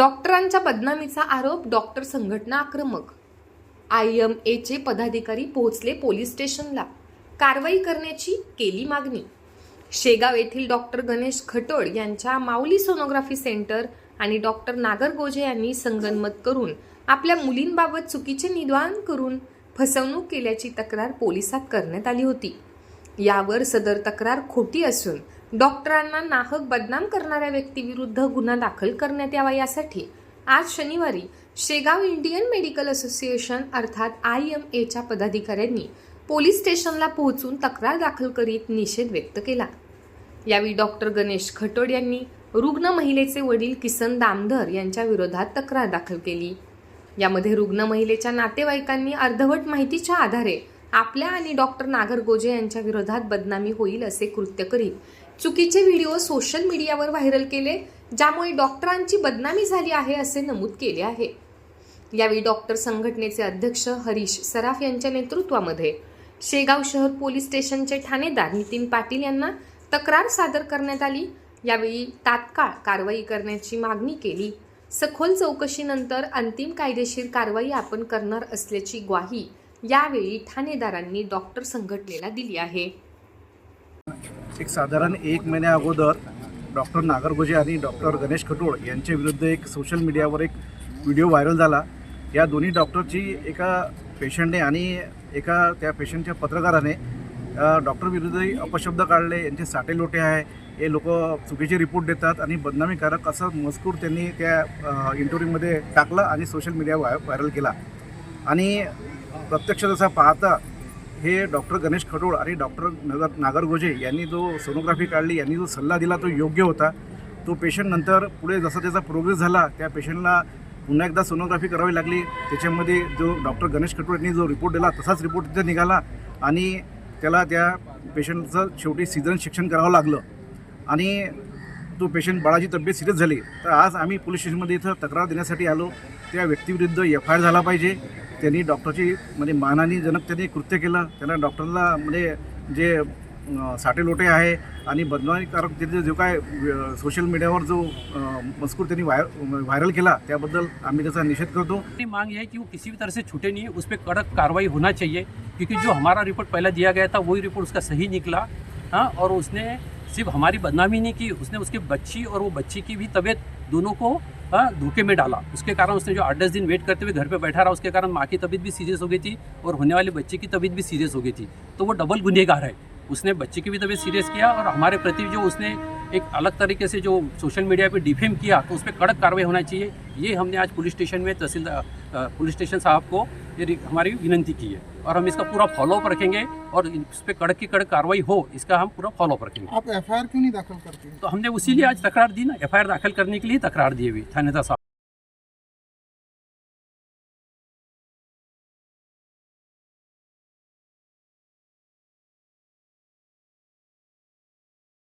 डॉक्टरांच्या बदनामीचा आरोप डॉक्टर संघटना आक्रमक. आय एम एचे पदाधिकारी पोहोचले पोलीस स्टेशनला. कारवाई करण्याची केली मागणी. शेगाव येथील डॉक्टर गणेश खटोळ यांच्या माऊली सोनोग्राफी सेंटर आणि डॉक्टर नागर गोजे यांनी संगनमत करून आपल्या मुलींबाबत चुकीचे निदान करून फसवणूक केल्याची तक्रार पोलिसात करण्यात आली होती. यावर सदर तक्रार खोटी असून डॉक्टरांना नाहक बदनाम करणाऱ्या व्यक्तीविरुद्ध गुन्हा दाखल करण्यात यावा यासाठी आज शनिवारी शेगाव इंडियन मेडिकल असोसिएशन अर्थात आय एम एच्या पदाधिकाऱ्यांनी पोलीस स्टेशनला पोहोचून तक्रार दाखल करीत निषेध व्यक्त केला. यावेळी डॉक्टर गणेश खटोड यांनी रुग्ण महिलेचे वडील किसन दामधर यांच्या विरोधात तक्रार दाखल केली. यामध्ये रुग्ण महिलेच्या नातेवाईकांनी अर्धवट माहितीच्या आधारे आपल्या आणि डॉक्टर नागरगोजे यांच्या विरोधात बदनामी होईल असे कृत्य करीत चुकीचे व्हिडिओ सोशल मीडियावर व्हायरल केले ज्यामुळे डॉक्टरांची बदनामी झाली आहे असे नमूद केले आहे. यावेळी डॉक्टर संघटनेचे अध्यक्ष हरीश सराफ यांच्या नेतृत्वामध्ये शेगाव शहर पोलीस स्टेशनचे ठाणेदार नितीन पाटील यांना तक्रार सादर करण्यात आली. यावेळी तात्काळ कारवाई करण्याची मागणी केली. सखोल चौकशीनंतर अंतिम कायदेशीर कारवाई आपण करणार असल्याची ग्वाही यावेळी ठाणेदारांनी डॉक्टर संघटनेला दिली आहे. एक साधारण एक महिन्या अगोदर डॉक्टर नागरगोजे आणि डॉक्टर गणेश खटोळ यांच्या विरुद्ध एक सोशल मीडियावर एक व्हिडिओ व्हायरल झाला. या दोन्ही डॉक्टरची एका पेशंटने आणि एका त्या पेशंटच्या पत्रकाराने डॉक्टरविरुद्धही डॉक्टर अपशब्द काढले यांचे साटे लोटे आहे हे लोक चुकीचे रिपोर्ट देतात आणि बदनामीकारक असं मजकूर त्यांनी त्या इंटरव्ह्यूमध्ये टाकलं आणि सोशल मीडिया व्हायरल केला. आणि प्रत्यक्ष जसा पाहता हे डॉक्टर गणेश खडोळ आणि डॉक्टर नगर नागरगोजे यांनी जो सोनोग्राफी काढली यांनी जो सल्ला दिला तो योग्य होता. तो पेशंट नंतर पुढे जसा त्याचा प्रोग्रेस झाला त्या पेशंटला पुन्हा एकदा सोनोग्राफी करावी लागली. त्याच्यामध्ये जो डॉक्टर गणेश खटोळ यांनी जो रिपोर्ट दिला तसाच रिपोर्ट तिथे निघाला आणि त्याला त्या पेशंटचं शेवटी सीझन शिक्षण करावं लागलं. आणि तो पेशंट बाळाची तब्येत सिरियस झाली. तर आज आम्ही पोलीस स्टेशनमध्ये इथं तक्रार देण्यासाठी आलो. त्या व्यक्तीविरुद्ध एफ आय आर झाला पाहिजे. त्यांनी डॉक्टरची म्हणजे मानहानीजनक त्यांनी कृत्य केलं. त्यांना डॉक्टरला म्हणजे जे साठे लोटे आहे आणि बदनामीकारक तिथे जो काय सोशल मीडियावर जो मजकूर त्यांनी व्हाय व्हायरल केला त्याबद्दल आम्ही त्याचा निषेध करतो. मांग ये है कि वो किसी भी तरह से छूटे नहीं है उस पर कड़क कार्रवाई होना चाहिए क्योंकि जो हमारा रिपोर्ट पहला दिया गया था वही रिपोर्ट उसका सही निकला हाँ और उसने सिर्फ हमारी बदनामी नहीं की उसने उसकी बच्ची और वो बच्ची की भी तबीयत दोनों को धोखे में डाला। उसके कारण उसने जो आठ दस दिन वेट करते हुए घर पे बैठा रहा, उसके कारण माँ की तबीयत भी सीरियस हो गई थी और होने वाले बच्चे की तबीयत भी सीरियस हो गई थी। तो वो डबल गुनहगार है। उसने बच्चे की भी तबीयत सीरियस किया और हमारे प्रति जो उसने एक अलग तरीके से जो सोशल मीडिया पे डिफेम किया तो उस पर कड़क कार्रवाई होना चाहिए। ये हमने आज पुलिस स्टेशन में तहसीलदार पुलिस स्टेशन साहब को ये हमारी विनंती की है। और हम इसका पूरा फॉलोअप रखेंगे और इस पर कड़क की कड़क कार्रवाई हो इसका हम पूरा फॉलोअप रखेंगे। आप एफआईआर क्यों नहीं दाखिल करते? तो हमने उसीलिए आज तकरार दी ना एफआईआर दाखिल करने के लिए तकरार दी हुई थानेदार साहब